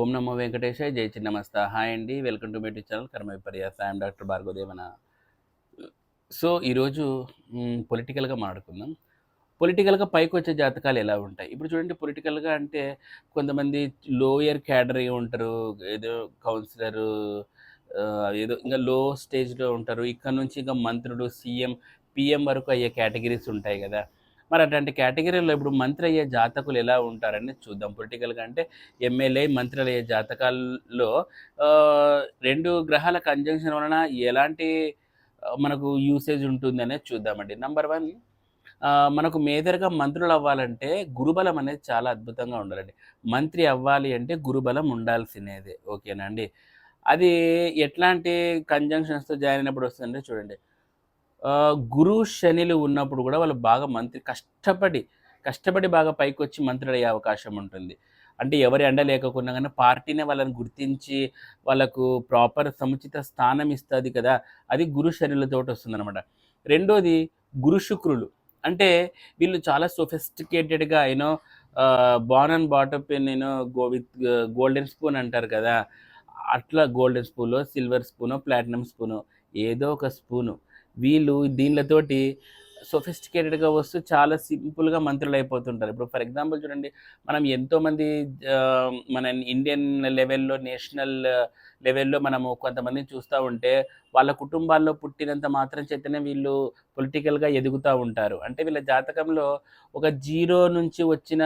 ఓం నమో వెంకటేశాయ జై చిన్నమస్త. హాయ్ అండి welcome to my channel Karma Viparyasa I'm doctor Bhargavadevana. So ఈరోజు పొలిటికల్గా మాట్లాడుకుందాం. పొలిటికల్గా పైకి వచ్చే జాతకాలు ఎలా ఉంటాయి? ఇప్పుడు చూడండి పొలిటికల్గా అంటే కొంతమంది లోయర్ క్యాడరీ ఉంటారు ఏదో కౌన్సిలరు ఏదో ఇంకా లో స్టేజ్లో ఉంటారు. ఇక్కడ నుంచి ఇంకా మంత్రుడు సీఎం పిఎం వరకు అయ్యే కేటగిరీస్ ఉంటాయి కదా. మరి అట్లాంటి కేటగిరీలో ఇప్పుడు మంత్రి అయ్యే జాతకులు ఎలా ఉంటారని చూద్దాం. పొలిటికల్గా అంటే ఎమ్మెల్యే మంత్రులు అయ్యే జాతకాల్లో రెండు గ్రహాల కంజంక్షన్ వలన ఎలాంటి మనకు యూసేజ్ ఉంటుంది అనేది చూద్దామండి నంబర్ వన్ మనకు మేదరగా మంత్రులు అవ్వాలంటే గురుబలం అనేది చాలా అద్భుతంగా ఉండాలండి. మంత్రి అవ్వాలి అంటే గురుబలం ఉండాల్సినదే. ఓకేనా అండి? అది ఎట్లాంటి కంజంక్షన్స్తో జాయిన్ అయినప్పుడు వస్తుందంటే చూడండి. గురు శనిలు ఉన్నప్పుడు కూడా వాళ్ళు బాగా మంత్రి కష్టపడి కష్టపడి బాగా పైకి వచ్చి మంత్రి అయ్యే అవకాశం ఉంటుంది. అంటే ఎవరి అండ లేకపోయినా కానీ పార్టీనే వాళ్ళని గుర్తించి వాళ్ళకు ప్రాపర్ సముచిత స్థానం ఇస్తుంది కదా అది గురు శనిలతో వస్తుందన్నమాట. రెండోది గురు శుక్రులు. అంటే వీళ్ళు చాలా సొఫిస్టికేటెడ్గా యూనో బాన్ అండ్ బాటప్ నేను గో విత్ గోల్డెన్ స్పూన్ అంటారు కదా అట్లా గోల్డెన్ స్పూనో సిల్వర్ స్పూనో ప్లాటినం స్పూనో ఏదో ఒక స్పూను వీళ్ళు దీనిలతోటి సొఫిస్టికేటెడ్గా వస్తూ చాలా సింపుల్గా మంత్రులు అయిపోతుంటారు. ఇప్పుడు ఫర్ ఎగ్జాంపుల్ చూడండి మనం ఎంతోమంది మన ఇండియన్ లెవెల్లో నేషనల్ లెవెల్లో మనము కొంతమందిని చూస్తూ ఉంటే వాళ్ళ కుటుంబాల్లో పుట్టినంత మాత్రం చేతనే వీళ్ళు పొలిటికల్గా ఎదుగుతూ ఉంటారు. అంటే వీళ్ళ జాతకంలో ఒక జీరో నుంచి వచ్చిన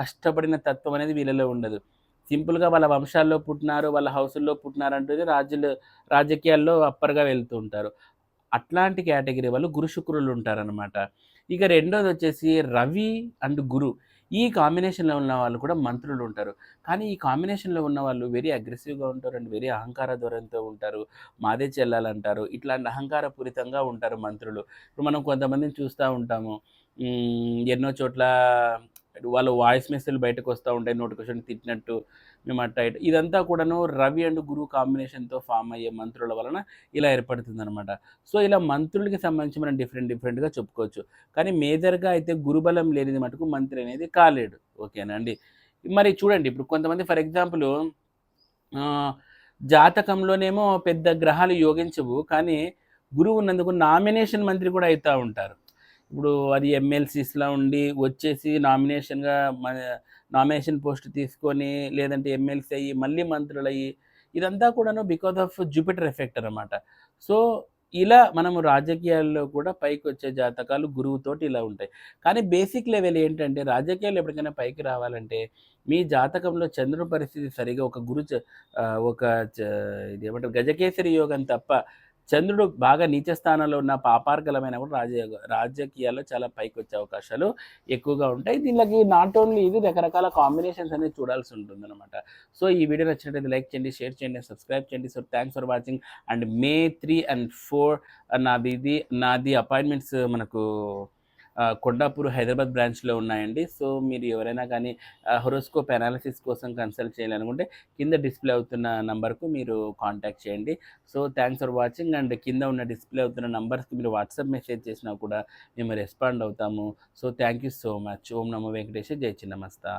కష్టపడిన తత్వం అనేది వీళ్ళలో ఉండదు. సింపుల్గా వాళ్ళ వంశాల్లో పుట్టినారు వాళ్ళ హౌసుల్లో పుట్టినారు అంటే రాజులు రాజకీయాల్లో అప్పర్గా వెళ్తూ ఉంటారు. అట్లాంటి కేటగిరీ వాళ్ళు గురు శుక్రులు ఉంటారనమాట ఇక రెండోది వచ్చేసి రవి అండ్ గురు. ఈ కాంబినేషన్లో ఉన్న వాళ్ళు కూడా మంత్రులు ఉంటారు. కానీ ఈ కాంబినేషన్లో ఉన్న వాళ్ళు వెరీ అగ్రెసివ్గా ఉంటారు అండ్ వెరీ అహంకార ధోరణితో ఉంటారు. మాదే చెల్లాలంటారు ఇట్లాంటి అహంకారపూరితంగా ఉంటారు మంత్రులు. ఇప్పుడు మనం కొంతమందిని చూస్తూ ఉంటాము. ఎన్నో చోట్ల వాళ్ళ వాయిస్ మెసేజ్లు బయటకు వస్తూ ఉంటాయి నోటిఫికేషన్ తిట్టినట్టు మేము అట్ట ఇదంతా కూడాను రవి అండ్ గురు కాంబినేషన్తో ఫామ్ అయ్యే మంత్రుల వలన ఇలా ఏర్పడుతుంది అనమాట సో ఇలా మంత్రులకి సంబంధించి మనం డిఫరెంట్ డిఫరెంట్గా చెప్పుకోవచ్చు. కానీ మేజర్గా అయితే గురుబలం లేనిది మటుకు మంత్రి అనేది కాలేడు. ఓకేనా అండి? మరి చూడండి ఇప్పుడు కొంతమంది ఫర్ ఎగ్జాంపుల్ జాతకంలోనేమో పెద్ద గ్రహాలు యోగించవు కానీ గురువు ఉన్నందుకు నామినేషన్ మంత్రి కూడా అవుతూ ఉంటారు. ఇప్పుడు అది ఎమ్మెల్సీస్లో ఉండి వచ్చేసి నామినేషన్గా నామినేషన్ పోస్ట్ తీసుకొని లేదంటే ఎమ్మెల్సీ అయ్యి మళ్ళీ మంత్రులు అయ్యి ఇదంతా కూడాను బికాస్ ఆఫ్ జూపిటర్ ఎఫెక్ట్ అనమాట సో ఇలా మనము రాజకీయాల్లో కూడా పైకి వచ్చే జాతకాలు గురువుతోటి ఇలా ఉంటాయి. కానీ బేసిక్ లెవెల్ ఏంటంటే రాజకీయాలు ఎప్పటికైనా పైకి రావాలంటే మీ జాతకంలో చంద్రుడి పరిస్థితి సరిగా ఒక గురు చ- ఒక చ- ఇది ఏమంటారు? గజకేసరి యోగం తప్ప చంద్రుడు బాగా నీచ స్థానంలో ఉన్న పాపార్గలమైన కూడా రాజ రాజకీయాల్లో చాలా పైకి వచ్చే అవకాశాలు ఎక్కువగా ఉంటాయి. దీనికి నాట్ ఓన్లీ ఇది రకరకాల కాంబినేషన్స్ అనేది చూడాల్సి ఉంటుంది అనమాట సో ఈ వీడియో నచ్చినట్లయితే లైక్ చేయండి షేర్ చేయండి సబ్స్క్రైబ్ చేయండి. So thanks for watching and may three and four నాది ఇది నాది అపాయింట్మెంట్స్ మనకు కొండాపూర్ హైదరాబాద్ బ్రాంచ్లో ఉన్నాయండి. సో మీరు ఎవరైనా కానీ హొరోస్కోప్ అనాలిసిస్ కోసం కన్సల్ట్ చేయాలనుకుంటే కింద డిస్ప్లే అవుతున్న నంబర్కు మీరు కాంటాక్ట్ చేయండి. So thanks for watching and కింద ఉన్న డిస్ప్లే అవుతున్న నంబర్స్కి మీరు వాట్సాప్ మెసేజ్ చేసినా కూడా మేము రెస్పాండ్ అవుతాము. So thank you so much. ఓం నమో వెంకటేష్ జై చిన్నమస్తా.